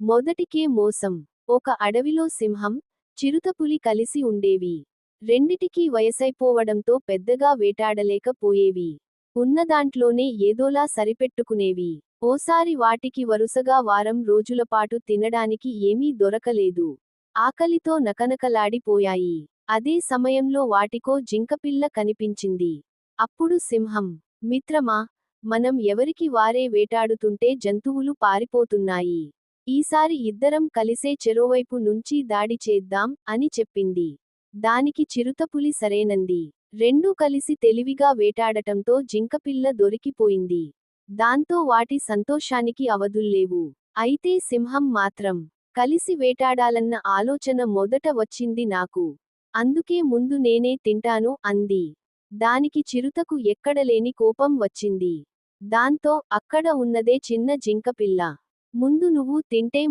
మొదటికే మోసం. ఒక అడవిలో సింహం చిరుతపులి కలిసి ఉండేవి. రెండిటికీ వయసైపోవడంతో పెద్దగా వేటాడలేకపోయేవి. ఉన్నదాంట్లోనే ఏదోలా సరిపెట్టుకునేవి. ఓసారి వాటికి వరుసగా వారం రోజులపాటు తినడానికి ఏమీ దొరకలేదు. ఆకలితో నకనకలాడిపోయాయి. అదే సమయంలో వాటికో జింకపిల్ల కనిపించింది. అప్పుడు సింహం మిత్రమా మనం ఎవరికి వారే వేటాడుతుంటే జంతువులు పారిపోతున్నాయి. ఈసారి ఇద్దరం కలిసే చెరోవైపు నుంచి దాడి చేద్దాం అని చెప్పింది. దానికి చిరుతపులి సరేనంది. రెండూ కలిసి తెలివిగా వేటాడటంతో జింకపిల్ల దొరికిపోయింది. దాంతో వాటి సంతోషానికి అవధుల్లేవు. అయితే సింహం మాత్రం కలిసి వేటాడాలన్న ఆలోచన మొదట వచ్చింది నాకు. అందుకే ముందు నేనే తింటాను అంది. దానికి చిరుతకు ఎక్కడలేని కోపం వచ్చింది. దాంతో అక్కడ ఉన్నదే చిన్న జింకపిల్ల. ముందు నువ్వు తింటే